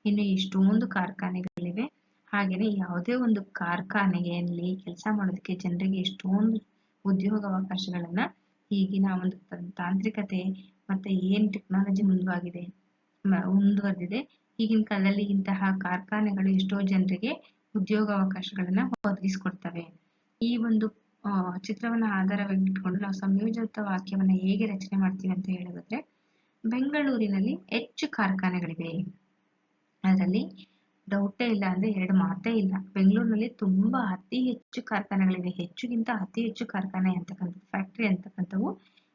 ಇನ್ನು ಎಷ್ಟೊಂದು ಕಾರ್ಖಾನೆಗಳಿವೆ. ಹಾಗೇನೆ ಯಾವುದೇ ಒಂದು ಕಾರ್ಖಾನೆಯಲ್ಲಿ ಕೆಲಸ ಮಾಡೋದಕ್ಕೆ ಜನರಿಗೆ ಎಷ್ಟೊಂದು ಉದ್ಯೋಗಾವಕಾಶಗಳನ್ನ ಈಗಿನ ಒಂದು ತಾಂತ್ರಿಕತೆ ಮತ್ತೆ ಏನ್ ಟೆಕ್ನಾಲಜಿ ಮುಂದುವಾಗಿದೆ ಮುಂದುವರೆದಿದೆ, ಈಗಿನ ಕಾಲದಲ್ಲಿ ಇಂತಹ ಕಾರ್ಖಾನೆಗಳು ಎಷ್ಟೋ ಜನರಿಗೆ ಉದ್ಯೋಗಾವಕಾಶಗಳನ್ನ ಒದಗಿಸ್ಕೊಡ್ತವೆ. ಈ ಒಂದು ಚಿತ್ರವನ್ನ ಆಧಾರವಾಗಿ ಇಟ್ಕೊಂಡು ನಾವು ಸಂಯೋಜಿತ ವಾಕ್ಯವನ್ನ ಹೇಗೆ ರಚನೆ ಮಾಡ್ತೀವಿ ಅಂತ ಹೇಳೋದಾದ್ರೆ, ಬೆಂಗಳೂರಿನಲ್ಲಿ ಹೆಚ್ಚು ಕಾರ್ಖಾನೆಗಳಿವೆ. ಅದರಲ್ಲಿ ಡೌಟೇ ಇಲ್ಲ ಅಂದ್ರೆ ಎರಡು ಮಾತೇ ಇಲ್ಲ. ಬೆಂಗಳೂರಿನಲ್ಲಿ ತುಂಬಾ ಅತಿ ಹೆಚ್ಚು ಕಾರ್ಖಾನೆಗಳಿವೆ. ಹೆಚ್ಚುಗಿಂತ ಅತಿ ಹೆಚ್ಚು ಕಾರ್ಖಾನೆ ಅಂತಕ್ಕಂಥ, ಫ್ಯಾಕ್ಟ್ರಿ ಅಂತಕ್ಕಂಥವು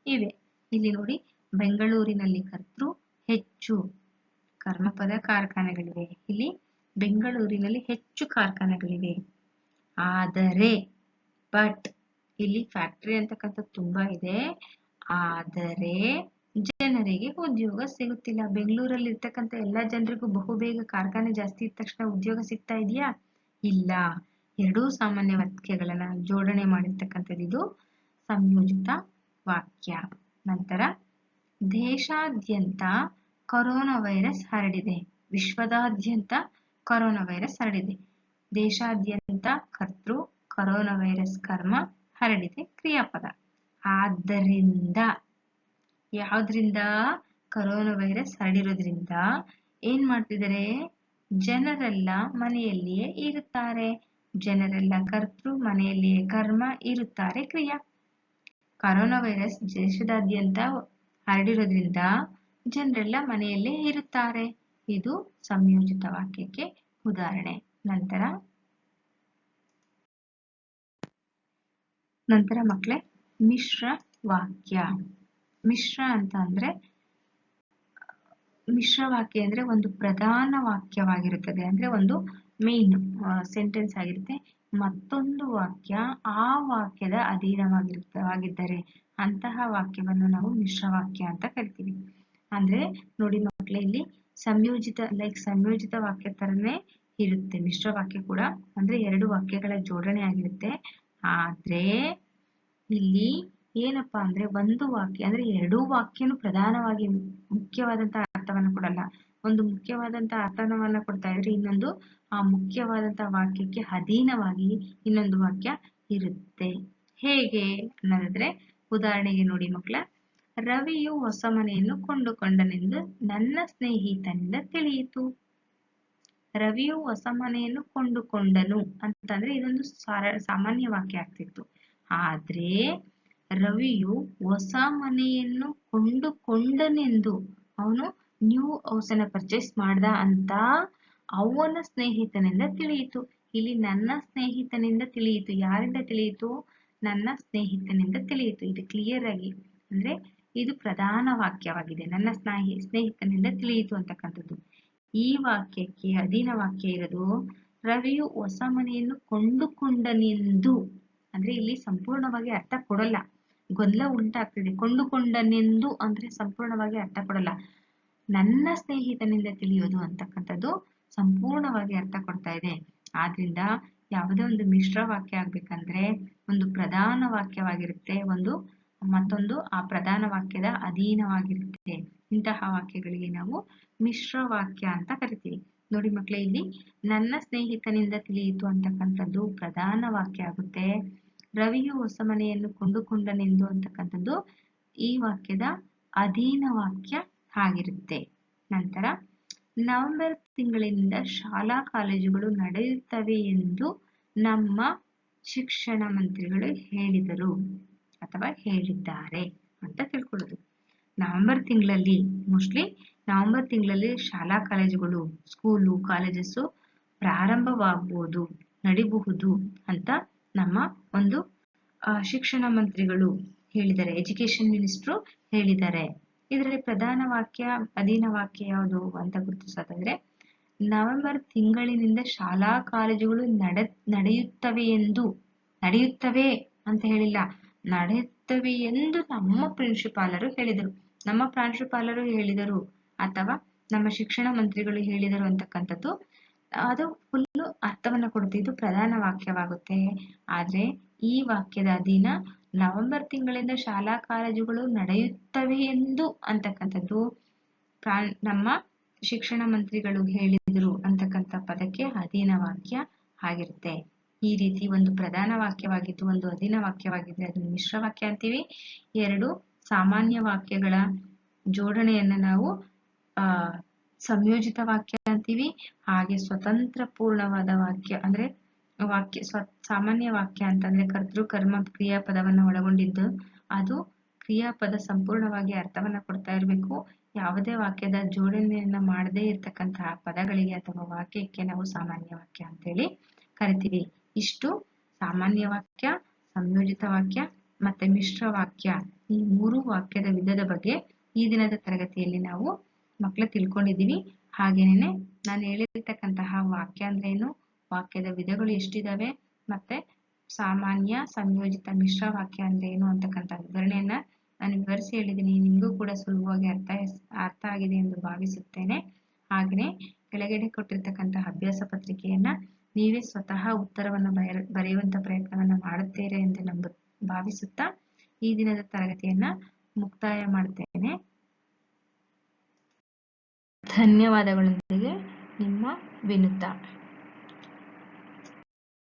ಇವೆ. ಇಲ್ಲಿ ನೋಡಿ, ಬೆಂಗಳೂರಿನಲ್ಲಿ ಕರ್ತೃ ಹೆಚ್ಚು ಕರ್ಮಪದ ಕಾರ್ಖಾನೆಗಳಿವೆ. ಇಲ್ಲಿ ಬೆಂಗಳೂರಿನಲ್ಲಿ ಹೆಚ್ಚು ಕಾರ್ಖಾನೆಗಳಿವೆ. ಆದರೆ ಬಟ್ ಇಲ್ಲಿ ಫ್ಯಾಕ್ಟರಿ ಅಂತಕ್ಕಂಥದ್ದು ತುಂಬಾ ಇದೆ. ಆದರೆ ಜನರಿಗೆ ಉದ್ಯೋಗ ಸಿಗುತ್ತಿಲ್ಲ. ಬೆಂಗಳೂರಲ್ಲಿ ಇರ್ತಕ್ಕಂಥ ಎಲ್ಲ ಜನರಿಗೂ ಬಹುಬೇಗ ಕಾರ್ಖಾನೆ ಜಾಸ್ತಿ ಇದ್ದ ತಕ್ಷಣ ಉದ್ಯೋಗ ಸಿಗ್ತಾ ಇದೆಯಾ? ಇಲ್ಲ. ಎರಡೂ ಸಾಮಾನ್ಯ ವಾಕ್ಯಗಳನ್ನ ಜೋಡಣೆ ಮಾಡಿರ್ತಕ್ಕಂಥದ್ದು ಇದು. ಸಂಯೋಜಿತ ವಾಕ್ಯ. ನಂತರ, ದೇಶಾದ್ಯಂತ ಕೊರೋನಾ ವೈರಸ್ ಹರಡಿದೆ. ವಿಶ್ವದಾದ್ಯಂತ ಕೊರೋನಾ ವೈರಸ್ ಹರಡಿದೆ. ದೇಶಾದ್ಯಂತ ಕರ್ತೃ ಕೊರೋನಾ ವೈರಸ್ ಕರ್ಮ ಹರಡಿದೆ. ಕ್ರಿಯಾಪದ. ಆದ್ದರಿಂದ ಯಾವ್ದ್ರಿಂದ? ಕರೋನಾ ವೈರಸ್ ಹರಡಿರೋದ್ರಿಂದ ಏನ್ ಮಾಡ್ತಿದ್ದಾರೆ? ಜನರೆಲ್ಲ ಮನೆಯಲ್ಲಿಯೇ ಇರುತ್ತಾರೆ. ಜನರೆಲ್ಲ ಕರ್ತೃ ಮನೆಯಲ್ಲಿಯೇ ಕರ್ಮ ಇರುತ್ತಾರೆ ಕ್ರಿಯಾ. ಕರೋನಾ ವೈರಸ್ ದೇಶದಾದ್ಯಂತ ಹರಡಿರೋದ್ರಿಂದ ಜನರೆಲ್ಲ ಮನೆಯಲ್ಲೇ ಇರುತ್ತಾರೆ. ಇದು ಸಂಯೋಜಿತ ವಾಕ್ಯಕ್ಕೆ ಉದಾಹರಣೆ. ನಂತರ ನಂತರ ಮಕ್ಕಳೇ, ಮಿಶ್ರ ವಾಕ್ಯ. ಮಿಶ್ರ ಅಂತ ಅಂದ್ರೆ, ಮಿಶ್ರ ವಾಕ್ಯ ಅಂದ್ರೆ ಒಂದು ಪ್ರಧಾನ ವಾಕ್ಯವಾಗಿರುತ್ತದೆ. ಅಂದ್ರೆ ಒಂದು ಮೇನ್ ಸೆಂಟೆನ್ಸ್ ಆಗಿರುತ್ತೆ. ಮತ್ತೊಂದು ವಾಕ್ಯ ಆ ವಾಕ್ಯದ ಅಧೀನವಾಗಿರುತ್ತವಾಗಿದ್ದರೆ ಅಂತಹ ವಾಕ್ಯವನ್ನು ನಾವು ಮಿಶ್ರ ವಾಕ್ಯ ಅಂತ ಕರಿತೀವಿ. ಅಂದ್ರೆ ನೋಡಿ ಮಕ್ಕಳೇ ಇಲ್ಲಿ ಸಂಯೋಜಿತ ಲೈಕ್ ಸಂಯೋಜಿತ ವಾಕ್ಯ ತರನೇ ಇರುತ್ತೆ. ಮಿಶ್ರ ವಾಕ್ಯ ಕೂಡ ಅಂದ್ರೆ ಎರಡು ವಾಕ್ಯಗಳ ಜೋಡಣೆ ಆಗಿರುತ್ತೆ. ಆದ್ರೆ ಇಲ್ಲಿ ಏನಪ್ಪಾ ಅಂದ್ರೆ ಒಂದು ವಾಕ್ಯ, ಅಂದ್ರೆ ಎರಡೂ ವಾಕ್ಯನು ಪ್ರಧಾನವಾಗಿ ಮುಖ್ಯವಾದಂತಹ ಅರ್ಥವನ್ನ ಕೊಡಲ್ಲ. ಒಂದು ಮುಖ್ಯವಾದಂತ ಅರ್ಥವನ್ನ ಕೊಡ್ತಾ ಇದ್ರೆ ಇನ್ನೊಂದು ಆ ಮುಖ್ಯವಾದಂತ ವಾಕ್ಯಕ್ಕೆ ಅಧೀನವಾಗಿ ಇನ್ನೊಂದು ವಾಕ್ಯ ಇರುತ್ತೆ. ಹೇಗೆ ಅನ್ನೋದಾದ್ರೆ, ಉದಾಹರಣೆಗೆ ನೋಡಿ ಮಕ್ಕಳ ರವಿಯು ಹೊಸ ಮನೆಯನ್ನು ಕೊಂಡುಕೊಂಡನೆಂದು ನನ್ನ ಸ್ನೇಹಿತನಿಂದ ತಿಳಿಯಿತು. ರವಿಯು ಹೊಸ ಮನೆಯನ್ನು ಕೊಂಡುಕೊಂಡನು ಅಂತಂದ್ರೆ ಇದೊಂದು ಸಾರ- ಸಾಮಾನ್ಯ ವಾಕ್ಯ ಆಗ್ತಿತ್ತು. ಆದ್ರೆ ರವಿಯು ಹೊಸ ಮನೆಯನ್ನು ಕೊಂಡುಕೊಂಡನೆಂದು ಅವನು ನ್ಯೂ ಹೌಸ್ ಅನ್ನ ಪರ್ಚೇಸ್ ಮಾಡ್ದ ಅಂತ ಅವನ ಸ್ನೇಹಿತನಿಂದ ತಿಳಿಯಿತು. ಇಲ್ಲಿ ನನ್ನ ಸ್ನೇಹಿತನಿಂದ ತಿಳಿಯಿತು. ಯಾರಿಂದ ತಿಳಿಯಿತು? ನನ್ನ ಸ್ನೇಹಿತನಿಂದ ತಿಳಿಯಿತು. ಇದು ಕ್ಲಿಯರ್ ಆಗಿ ಅಂದ್ರೆ ಇದು ಪ್ರಧಾನ ವಾಕ್ಯವಾಗಿದೆ. ನನ್ನ ಸ್ನೇಹಿ, ಸ್ನೇಹಿತನಿಂದ ತಿಳಿಯಿತು ಅಂತಕ್ಕಂಥದ್ದು. ಈ ವಾಕ್ಯಕ್ಕೆ ಅಧೀನ ವಾಕ್ಯ ಇರೋದು ರವಿಯು ಹೊಸ ಮನೆಯನ್ನು ಕೊಂಡುಕೊಂಡನೆಂದು. ಅಂದ್ರೆ ಇಲ್ಲಿ ಸಂಪೂರ್ಣವಾಗಿ ಅರ್ಥ ಕೊಡಲ್ಲ. ಗೊಂದಲ ಉಂಟಾಗ್ತಿದೆ ಕೊಂಡುಕೊಂಡನೆಂದು ಅಂದ್ರೆ ಸಂಪೂರ್ಣವಾಗಿ ಅರ್ಥ ಕೊಡಲ್ಲ. ನನ್ನ ಸ್ನೇಹಿತನಿಂದ ತಿಳಿಯೋದು ಅಂತಕ್ಕಂಥದ್ದು ಸಂಪೂರ್ಣವಾಗಿ ಅರ್ಥ ಕೊಡ್ತಾ ಇದೆ. ಆದ್ರಿಂದ ಯಾವುದೇ ಒಂದು ಮಿಶ್ರ ವಾಕ್ಯ ಆಗ್ಬೇಕಂದ್ರೆ ಒಂದು ಪ್ರಧಾನ ವಾಕ್ಯವಾಗಿರುತ್ತೆ, ಒಂದು ಮತ್ತೊಂದು ಆ ಪ್ರಧಾನ ವಾಕ್ಯದ ಅಧೀನವಾಗಿರುತ್ತೆ. ಇಂತಹ ವಾಕ್ಯಗಳಿಗೆ ನಾವು ಮಿಶ್ರ ವಾಕ್ಯ ಅಂತ ಕರಿತೀವಿ. ನೋಡಿ ಮಕ್ಕಳೇ ಇಲ್ಲಿ ನನ್ನ ಸ್ನೇಹಿತನಿಂದ ತಿಳಿಯಿತು ಅಂತಕ್ಕಂಥದ್ದು ಪ್ರಧಾನ ವಾಕ್ಯ ಆಗುತ್ತೆ. ರವಿಯು ಹೊಸ ಮನೆಯನ್ನು ಕೊಂಡುಕೊಂಡನೆಂದು ಅಂತಕ್ಕಂಥದ್ದು ಈ ವಾಕ್ಯದ ಅಧೀನ ವಾಕ್ಯ ಆಗಿರುತ್ತೆ. ನಂತರ, ನವೆಂಬರ್ ತಿಂಗಳಿಂದ ಶಾಲಾ ಕಾಲೇಜುಗಳು ನಡೆಯುತ್ತವೆ ಎಂದು ನಮ್ಮ ಶಿಕ್ಷಣ ಮಂತ್ರಿಗಳು ಹೇಳಿದರು ಅಥವಾ ಹೇಳಿದ್ದಾರೆ ಅಂತ ತಿಳ್ಕೊಳ್ಳೋದು. ನವೆಂಬರ್ ತಿಂಗಳಲ್ಲಿ ಮೋಸ್ಟ್ಲಿ ನವೆಂಬರ್ ತಿಂಗಳಲ್ಲಿ ಶಾಲಾ ಕಾಲೇಜುಗಳು ಸ್ಕೂಲು ಕಾಲೇಜಸ್ಸು ಪ್ರಾರಂಭವಾಗ್ಬೋದು ನಡಿಬಹುದು ಅಂತ ನಮ್ಮ ಒಂದು ಶಿಕ್ಷಣ ಮಂತ್ರಿಗಳು ಹೇಳಿದ್ದಾರೆ. ಎಜುಕೇಶನ್ ಮಿನಿಸ್ಟ್ರು ಹೇಳಿದ್ದಾರೆ. ಇದರಲ್ಲಿ ಪ್ರಧಾನ ವಾಕ್ಯ, ಅಧೀನ ವಾಕ್ಯ ಯಾವುದು ಅಂತ ಗುರುತಿಸೋದಾದ್ರೆ, ನವೆಂಬರ್ ತಿಂಗಳಿನಿಂದ ಶಾಲಾ ಕಾಲೇಜುಗಳು ನಡೆ, ನಡೆಯುತ್ತವೆ ಎಂದು, ನಡೆಯುತ್ತವೆ ಅಂತ ಹೇಳಿಲ್ಲ. ನಡೆಯುತ್ತವೆ ಎಂದು ನಮ್ಮ ಪ್ರಿನ್ಸಿಪಾಲರು ಹೇಳಿದರು. ನಮ್ಮ ಪ್ರಾಂಶುಪಾಲರು ಹೇಳಿದರು ಅಥವಾ ನಮ್ಮ ಶಿಕ್ಷಣ ಮಂತ್ರಿಗಳು ಹೇಳಿದರು ಅಂತಕ್ಕಂಥದ್ದು ಅದು ಫುಲ್ಲು ಅರ್ಥವನ್ನ ಕೊಡ್ತಿದ್ದು ಪ್ರಧಾನ ವಾಕ್ಯವಾಗುತ್ತೆ. ಆದ್ರೆ ಈ ವಾಕ್ಯದ ಅಧೀನ ನವೆಂಬರ್ ತಿಂಗಳಿಂದ ಶಾಲಾ ಕಾಲೇಜುಗಳು ನಡೆಯುತ್ತವೆ ಎಂದು ಅಂತಕ್ಕಂಥದ್ದು ನಮ್ಮ ಶಿಕ್ಷಣ ಮಂತ್ರಿಗಳು ಹೇಳಿದರು ಅಂತಕ್ಕಂಥ ಪದಕ್ಕೆ ಅಧೀನ ವಾಕ್ಯ ಆಗಿರುತ್ತೆ. ಈ ರೀತಿ ಒಂದು ಪ್ರಧಾನ ವಾಕ್ಯವಾಗಿದ್ದು, ಒಂದು ಅಧೀನ ವಾಕ್ಯವಾಗಿದ್ರೆ ಅದನ್ನು ಮಿಶ್ರ ವಾಕ್ಯ ಅಂತೀವಿ. ಎರಡು ಸಾಮಾನ್ಯ ವಾಕ್ಯಗಳ ಜೋಡಣೆಯನ್ನ ನಾವು ಸಂಯೋಜಿತ ವಾಕ್ಯ ಅಂತೀವಿ. ಹಾಗೆ ಸ್ವತಂತ್ರ ಪೂರ್ಣವಾದ ವಾಕ್ಯ ಅಂದ್ರೆ ವಾಕ್ಯ ಸ್ವ, ಸಾಮಾನ್ಯ ವಾಕ್ಯ ಅಂತಂದ್ರೆ ಕರ್ತೃ, ಕರ್ಮ, ಕ್ರಿಯಾಪದವನ್ನ ಒಳಗೊಂಡಿದ್ದು. ಅದು ಕ್ರಿಯಾಪದ ಸಂಪೂರ್ಣವಾಗಿ ಅರ್ಥವನ್ನ ಕೊಡ್ತಾ ಇರಬೇಕು. ಯಾವುದೇ ವಾಕ್ಯದ ಜೋಡಣೆಯನ್ನ ಮಾಡದೇ ಇರ್ತಕ್ಕಂತಹ ಪದಗಳಿಗೆ ಅಥವಾ ವಾಕ್ಯಕ್ಕೆ ನಾವು ಸಾಮಾನ್ಯ ವಾಕ್ಯ ಅಂತೇಳಿ ಕರಿತೀವಿ. ಇಷ್ಟು ಸಾಮಾನ್ಯ ವಾಕ್ಯ, ಸಂಯೋಜಿತ ವಾಕ್ಯ, ಮತ್ತೆ ಮಿಶ್ರ ವಾಕ್ಯ ಈ ಮೂರು ವಾಕ್ಯದ ವಿಧದ ಬಗ್ಗೆ ಈ ದಿನದ ತರಗತಿಯಲ್ಲಿ ನಾವು ಮಕ್ಕಳು ತಿಳ್ಕೊಂಡಿದ್ದೀವಿ ಹಾಗೇನೆ ನಾನು ಹೇಳಿರ್ತಕ್ಕಂತಹ ವಾಕ್ಯ ಅಂದ್ರೆ ಏನು ವಾಕ್ಯದ ವಿಧಗಳು ಎಷ್ಟಿದಾವೆ? ಮತ್ತೆ ಸಾಮಾನ್ಯ ಸಂಯೋಜಿತ ಮಿಶ್ರ ವಾಕ್ಯ ಅಂದ್ರೆ ಏನು ಅಂತಕ್ಕಂಥ ವಿವರಣೆಯನ್ನ ನಾನು ವಿವರಿಸಿ ಹೇಳಿದ್ದೀನಿ. ನಿಮಗೂ ಕೂಡ ಸುಲಭವಾಗಿ ಅರ್ಥ ಅರ್ಥ ಆಗಿದೆ ಎಂದು ಭಾವಿಸುತ್ತೇನೆ. ಹಾಗೆಯೇ ಕೆಳಗಡೆ ಕೊಟ್ಟಿರ್ತಕ್ಕಂತಹ ಅಭ್ಯಾಸ ಪತ್ರಿಕೆಯನ್ನ ನೀವೇ ಸ್ವತಃ ಉತ್ತರವನ್ನು ಬರೆಯ ಬರೆಯುವಂತ ಪ್ರಯತ್ನವನ್ನ ಮಾಡುತ್ತೀರಿ ಎಂದು ನಂಬ, ಭಾವಿಸುತ್ತಾ ಈ ದಿನದ ತರಗತಿಯನ್ನ ಮುಕ್ತಾಯ ಮಾಡ್ತೇನೆ. ಧನ್ಯವಾದಗಳೊಂದಿಗೆ ನಿಮ್ಮ ವಿನುತಾ.